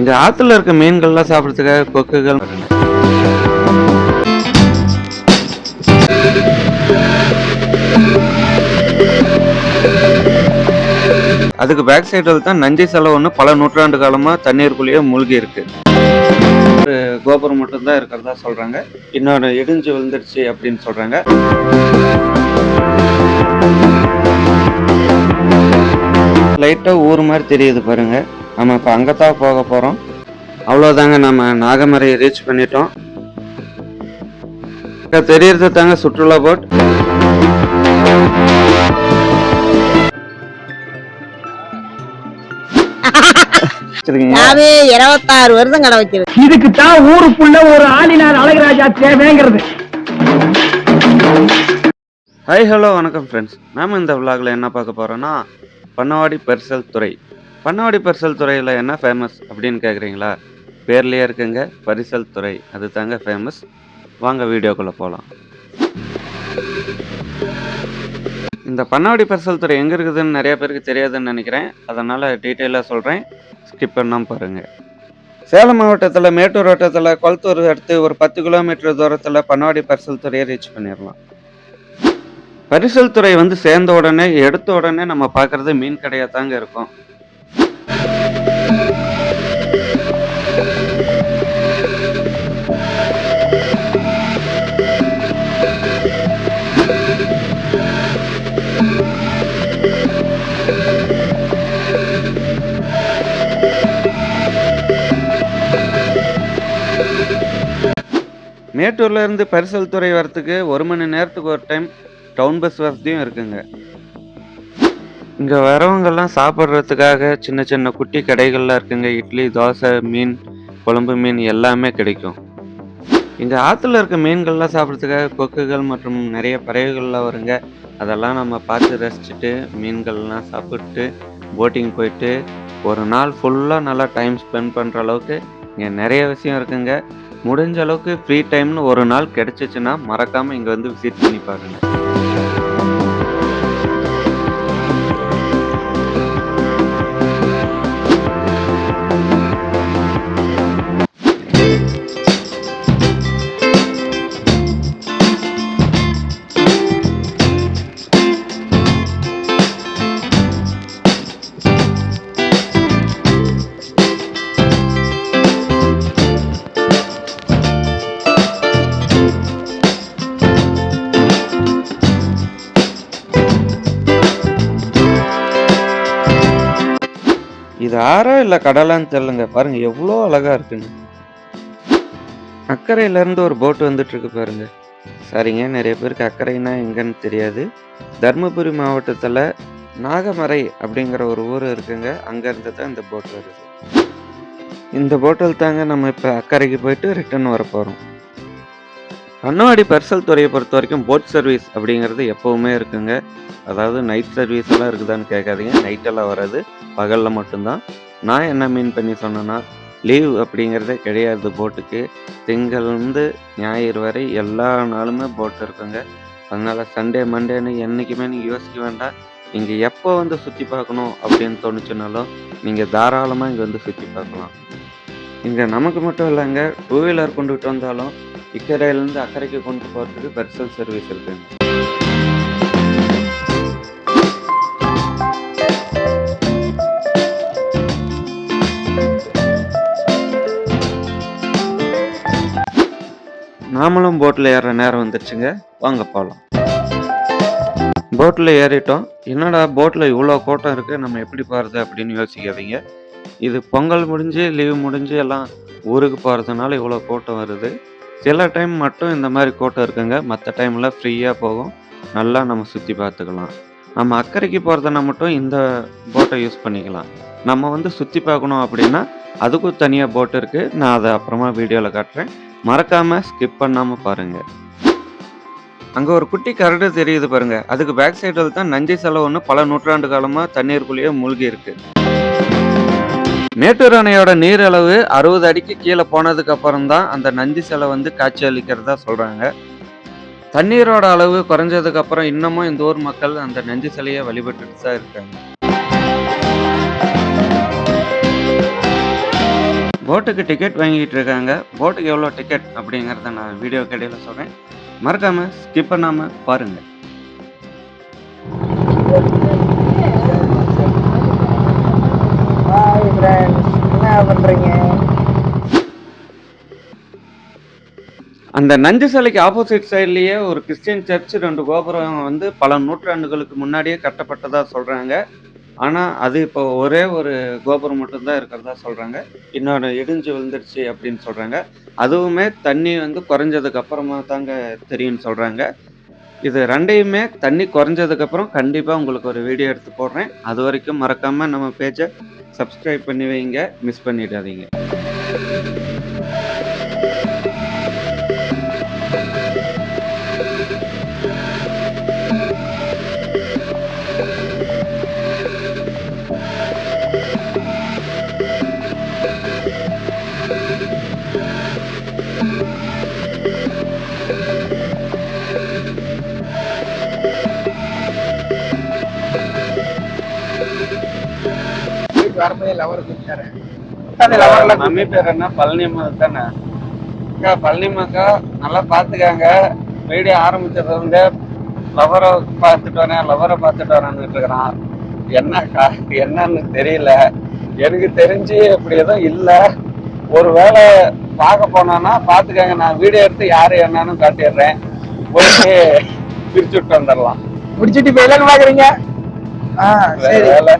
இங்கே ஆற்றுல இருக்க மீன்கள்லாம் சாப்பிட்றதுக்காக கொக்குகள். அதுக்கு பேக் சைடில் தான் நஞ்சை செலவு ஒன்று பல நூற்றாண்டு காலமாக தண்ணீருக்குள்ளேயே மூழ்கி இருக்கு. ஒரு கோபுரம் மட்டும்தான் இருக்கிறதா சொல்கிறாங்க இன்னொன்று இடிஞ்சு விழுந்துருச்சு அப்படின்னு சொல்கிறாங்க லைட்டாக ஊர் மாதிரி தெரியுது பாருங்கள் நம்ம இப்போ அங்கத்தான் போக போறோம். அவ்வளோதாங்க நம்ம நாகமரையை ரீச் பண்ணிட்டோம். தெரியறது தாங்க சுற்றுலா போட் இருபத்தாறு வருஷம் கடை வச்சிருக்கு இதுக்கு தான் ஊருக்குள்ள ஒரு ஆளினார் அழகராஜா தேவைங்கிறது. ஹாய் ஹலோ வணக்கம் ஃப்ரெண்ட்ஸ் நாம இந்த விலாகில் என்ன பார்க்க போறோம்னா பண்ணவாடி பரிசல் துறை. பண்ணாடி பரிசல் துறையில் என்ன ஃபேமஸ் அப்படின்னு கேட்குறீங்களா பேர்லேயே இருக்குங்க பரிசல் துறை. அது தாங்க ஃபேமஸ் வாங்க வீடியோக்குள்ளே போகலாம் இந்த பண்ணாடி பரிசல் துறை எங்கே இருக்குதுன்னு நிறைய பேருக்கு தெரியாதுன்னு நினைக்கிறேன். அதனால் டீட்டெயிலாக சொல்கிறேன் ஸ்கிப் பண்ணாமல் பாருங்கள் சேலம் மாவட்டத்தில் மேட்டூர் வட்டத்தில் கொளத்தூர் அடுத்து ஒரு பத்து கிலோமீட்டர் தூரத்தில் பன்னாடி பரிசல் துறையை ரீச் பண்ணிடலாம். பரிசல் துறை வந்து சேர்ந்த உடனே எடுத்த உடனே நம்ம பார்க்குறது மீன் கடையாக தாங்க இருக்கும். மேட்டூர்லேருந்து பரிசல் துறை வரத்துக்கு ஒரு மணி நேரத்துக்கு ஒரு டைம் டவுன் பஸ் வசதியும் இருக்குங்க. இங்கே வரவங்கெல்லாம் சாப்பிட்றதுக்காக சின்ன சின்ன குட்டி கடைகள்லாம் இருக்குங்க. இட்லி தோசை மீன் குழம்பு மீன் எல்லாமே கிடைக்கும். இங்கே ஆற்றுல இருக்க மீன்கள்லாம் சாப்பிட்றதுக்காக கொக்குகள் மற்றும் நிறைய பறவைகள்லாம் வருங்க. அதெல்லாம் நம்ம பார்த்து ரசிச்சுட்டு மீன்கள்லாம் சாப்பிட்டு போட்டிங் போயிட்டு ஒரு நாள் ஃபுல்லாக நல்லா டைம் ஸ்பெண்ட் பண்ணுற அளவுக்கு இங்கே நிறைய விஷயம் இருக்குங்க. முடிஞ்ச அளவுக்கு ஃப்ரீ டைம்னு ஒரு நாள் கிடைச்சிச்சுன்னா மறக்காமல் இங்கே வந்து விசிட் பண்ணி பாருங்கள் ஆறா இல்லை கடலான்னு தெரியலங்க பாருங்க எவ்வளோ அழகா இருக்குங்க அக்கறையில இருந்து ஒரு போட் வந்துட்டு இருக்கு பாருங்க. சரிங்க நிறைய பேருக்கு அக்கறைனா எங்கன்னு தெரியாது. தருமபுரி மாவட்டத்தில் நாகமரை அப்படிங்கிற ஒரு ஊர் இருக்குங்க. அங்கேருந்து தான் இந்த போட் வருது. இந்த போட்டில் தாங்க நம்ம இப்போ அக்கறைக்கு போயிட்டு ரிட்டர்ன் வர போகிறோம் கண்ணாடி பர்சல் துறையை பொறுத்த வரைக்கும் போட் சர்வீஸ் அப்படிங்கிறது எப்போவுமே இருக்குங்க. அதாவது நைட் சர்வீஸ் எல்லாம் இருக்குதான்னு கேட்காதீங்க. நைட்டெல்லாம் வராது. பகலில் மட்டும்தான். நான் என்ன மீன் பண்ணி சொன்னேன்னா லீவ் அப்படிங்கிறதே கிடையாது போட்டுக்கு திங்கள்லேருந்து ஞாயிறு வரை எல்லா நாளுமே போட் இருக்குங்க. அதனால் சண்டே மண்டேன்னு என்றைக்குமே நீங்கள் யோசிக்க வேண்டாம். நீங்கள் எப்போ வந்து சுற்றி பார்க்கணும் அப்படின்னு தோணுச்சுனாலும் நீங்கள் தாராளமாக இங்கே வந்து சுற்றி பார்க்கலாம். இங்கே நமக்கு மட்டும் இல்லைங்க டூ வீலர் கொண்டுகிட்டு வந்தாலும் இக்கரையிலேருந்து அக்கறைக்கு கொண்டு போகிறதுக்கு பெர்சல் சர்வீஸ் இருக்குங்க நாமளும் போட்டில் ஏறுற நேரம் வந்துருச்சுங்க. வாங்க போகலாம் போட்டில் ஏறிட்டோம். என்னடா போட்டில் இவ்வளோ கூட்டம் இருக்குது நம்ம எப்படி போகிறது அப்படின்னு யோசிக்காதீங்க. இது பொங்கல் முடிஞ்சு லீவு முடிஞ்சு எல்லாம் ஊருக்கு போகிறதுனால இவ்வளோ கூட்டம் வருது. சில டைம் மட்டும் இந்த மாதிரி கூட்டம் இருக்குங்க. மற்ற டைமில் ஃப்ரீயாக போகும். நல்லா நம்ம சுற்றி பார்த்துக்கலாம். நம்ம அக்கறைக்கு போகிறதுனா மட்டும் இந்த போட்டை யூஸ் பண்ணிக்கலாம். நம்ம வந்து சுற்றி பார்க்கணும் அப்படின்னா அதுக்கும் தனியாக போட் இருக்குது நான் அதை அப்புறமா வீடியோவில் காட்டுறேன். மறக்காமல் ஸ்கிப் பண்ணாமல் பாருங்கள் அங்கே ஒரு குட்டி கரடு தெரியுது பாருங்கள் அதுக்கு பேக் சைடில் தான் நஞ்சை செலவு ஒன்று பல நூற்றாண்டு காலமாக தண்ணீருக்குள்ளேயே மூழ்கி இருக்குது மேட்டூர் அணையோட நீர் அளவு அறுபது அடிக்கு கீழே போனதுக்கு அப்புறம் தான் அந்த நஞ்சு சிலை வந்து காட்சி அளிக்கிறதா சொல்றாங்க. தண்ணீரோட அளவு குறைஞ்சதுக்கு அப்புறம் இன்னமும் இந்த ஊர் மக்கள் அந்த நஞ்சு சிலையை வழிபட்டுட்டு தான் இருக்காங்க. போட்டுக்கு டிக்கெட் வாங்கிட்டு இருக்காங்க. போட்டுக்கு எவ்வளோ டிக்கெட் அப்படிங்கிறத நான் வீடியோ கடையில் சொல்கிறேன் மறக்காமல் ஸ்கிப் பண்ணாமல் பாருங்கள் என்ன பண்றீங்க? அந்த நஞ்சு சிலைக்கு ஆப்போசிட் சைட்லேயே ஒரு கிறிஸ்டியன் சர்ச் ரெண்டு கோபுரம் வந்து பல நூற்றாண்டுகளுக்கு முன்னாடியே கட்டப்பட்டதா சொல்கிறாங்க ஆனால் அது இப்போ ஒரே ஒரு கோபுரம் மட்டும்தான் இருக்கிறதா சொல்கிறாங்க இன்னொரு இடிஞ்சு விழுந்துருச்சு அப்படின்னு சொல்கிறாங்க அதுவுமே தண்ணி வந்து குறைஞ்சதுக்கு அப்புறமா தாங்க தெரியும்னு சொல்கிறாங்க இது ரெண்டையுமே தண்ணி குறைஞ்சதுக்கப்புறம் கண்டிப்பாக உங்களுக்கு ஒரு வீடியோ எடுத்து போடுறேன். அது வரைக்கும் மறக்காமல் நம்ம பேஜை சப்ஸ்கிரைப் பண்ணி வைங்க மிஸ் பண்ணிடாதீங்க. வரும்போது லவர் கூப்பிட்டாரு மம்மி பேர் என்ன? பழனி அம்மா தானே? அக்கா நல்லா பாத்துக்காங்க. வீடியோ ஆரம்பிச்சதுல இருந்து லவரை பார்த்துட்டு வரேன் லவரை பார்த்துட்டு வரேன்னு இருக்கிறான். என்னக்கா என்னன்னு தெரியல. எனக்கு தெரிஞ்சு அப்படி எதுவும் இல்ல. ஒருவேளை பார்க்க போனான்னா பாத்துக்கங்க நான் வீடியோ எடுத்து யாரு என்னன்னு காட்டிடுறேன். போயிட்டு பிரிச்சு விட்டு வந்துடலாம். முடிச்சிட்டு இப்ப இல்லைன்னு பாக்குறீங்க ஆ சரி. வேலை.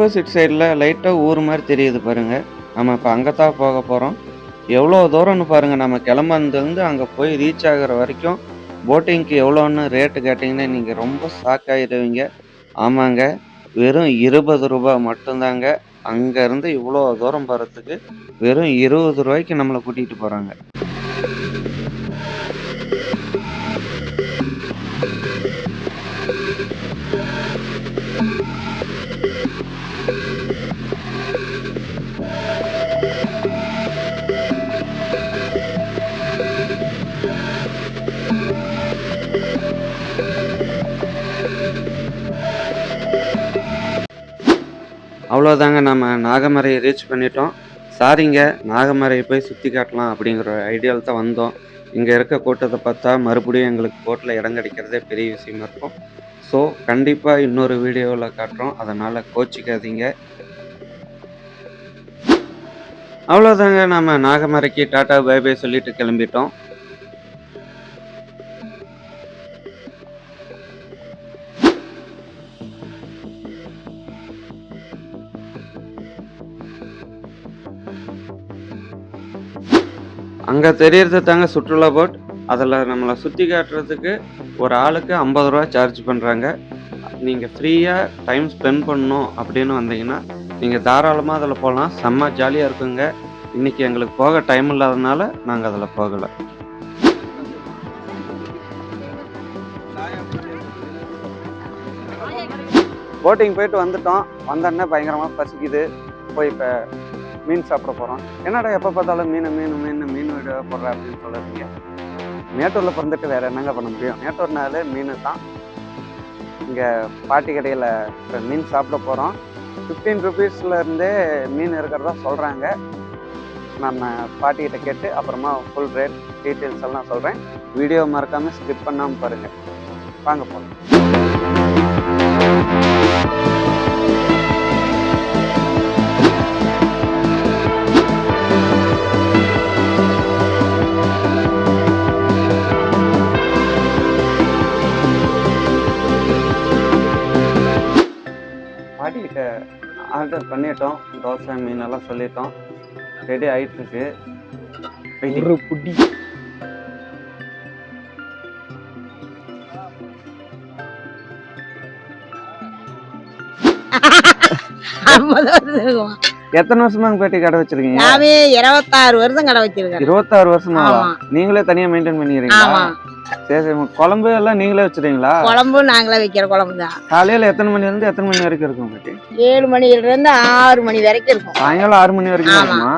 ஆப்போசிட் சைடில் லைட்டாக ஊர் மாதிரி தெரியுது பாருங்கள் நம்ம இப்போ அங்கே தான் போக போகிறோம் எவ்வளோ தூரம்னு பாருங்கள் நம்ம கிளம்புனதுலேருந்து அங்கே போய் ரீச் ஆகுற வரைக்கும் போட்டிங்க்கு எவ்வளோன்னு ரேட்டு கேட்டிங்கன்னா நீங்கள் ரொம்ப ஷாக் ஆகிடுவீங்க ஆமாங்க. வெறும் இருபது ரூபாய் மட்டும்தாங்க. அங்கேருந்து இவ்வளோ தூரம் போகிறதுக்கு வெறும் இருபது ரூபாய்க்கு நம்மளை கூட்டிகிட்டு போகிறாங்க அவ்வளோதாங்க நம்ம நாகமரையை ரீச் பண்ணிட்டோம். சாரிங்க நாகமரையை போய் சுற்றி காட்டலாம் அப்படிங்கிற ஐடியாவில் தான் வந்தோம். இங்கே இருக்க கூட்டத்தை பார்த்தா மறுபடியும் எங்களுக்கு போட்டில் இடம் கிடைக்கிறதே பெரிய விஷயமா இருக்கும். ஸோ கண்டிப்பாக இன்னொரு வீடியோவில் காட்டுறோம். அதனால் கோச்சிக்காதீங்க. அவ்வளோதாங்க நம்ம நாகமரைக்கு டாட்டா பை பை சொல்லிட்டு கிளம்பிட்டோம். அங்கே தெரியறது தாங்க சுற்றுலா போட். அதில் நம்மளை சுற்றி காட்டுறதுக்கு ஒரு ஆளுக்கு ஐம்பது ரூபா சார்ஜ் பண்ணுறாங்க நீங்கள் ஃப்ரீயாக டைம் ஸ்பெண்ட் பண்ணணும் அப்படின்னு வந்தீங்கன்னா நீங்கள் தாராளமாக அதில் போகலாம் செம்ம ஜாலியாக இருக்குங்க. இன்றைக்கி எங்களுக்கு போக டைம் இல்லாதனால நாங்கள் அதில் போகலை. போட்டிங் போயிட்டு வந்துட்டோம். வந்தோடனே பயங்கரமாக பசிக்குது. போய் இப்போ மீன் சாப்பிட போகிறோம் என்னடா எப்போ பார்த்தாலும் மீன் மீன் மீன் மீன் வீடியோ போடுற அப்படின்னு சொல்லுறீங்க மேட்டூரில் பிறந்துட்டு வேறு என்னங்க பண்ண முடியும்? மேட்டூர்னாலே மீன் தான். இங்கே பாட்டி கடையில் இப்போ மீன் சாப்பிட போகிறோம் ஃபிஃப்டீன் ருபீஸ்லேருந்தே மீன் இருக்கிறதா சொல்கிறாங்க நம்ம பாட்டிக்கிட்ட கேட்டு அப்புறமா ஃபுல் ரேட் டீட்டெயில்ஸ் எல்லாம் சொல்கிறேன் வீடியோ மறக்காமல் ஸ்கிப் பண்ணாமல் பாருங்கள் வாங்க போகலாம் எல்லாம் சொல்லிட்டோம் ரெடி ஆயிட்டு இருக்கு Waiting. ஒரு புடி எத்தனை வருஷமா பேட்டி கடை வச்சிருக்கீங்க? இருபத்தாறு வருஷம் கடை வச்சிருக்கேன். இருபத்தாறு வருஷமா நீங்களே தனியா மெயின்டைன் பண்ணிக்கிறீங்களா? ஆமா. சரி சரி. குழம்பு எல்லாம் நீங்களே வச்சிருக்கீங்களா குழம்பு நாங்களே வைக்கிற குழம்பு தான். காலையில எத்தனை மணில இருந்து எத்தனை மணி வரைக்கும் இருக்கும் பேட்டி ஏழு மணில இருந்து ஆறு மணி வரைக்கும் இருக்கும். சாயங்காலம் ஆறு மணி வரைக்கும். இருக்குமா.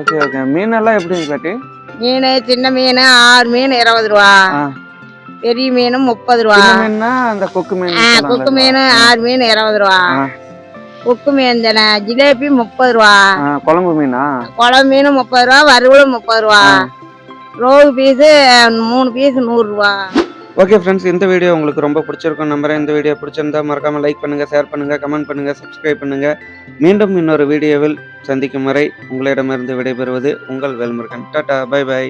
Okay okay. மீன் எல்லாம் எப்படிங்க பேட்டி? மீன் சின்ன மீன் ஆறு மீன் இருபது ரூபா. பெரிய மீன் முப்பது ரூபா. மீன்னா அந்த கொக்கு மீன். கொக்கு மீன் ஆறு மீன் இருபது ரூபா. கொக்கு மீன் தானே ஜிலேபி முப்பது ரூபா. குழம்பு மீனா? குழம்பு மீன் முப்பது ரூபா வறுவலும் முப்பது ரூபா. ரோகு பீஸு மூணு பீஸ் நூறுரூவா ஓகே ஃப்ரெண்ட்ஸ் இந்த வீடியோ உங்களுக்கு ரொம்ப பிடிச்சிருக்கும் நம்புறேன். இந்த வீடியோ பிடிச்சிருந்தா மறக்காமல் லைக் பண்ணுங்க ஷேர் பண்ணுங்க கமெண்ட் பண்ணுங்க சப்ஸ்கிரைப் பண்ணுங்க. மீண்டும் இன்னொரு வீடியோவில் சந்திக்கும் வரை உங்களிடமிருந்து விடைபெறுவது உங்கள் வேல்முருகன். Tata bye by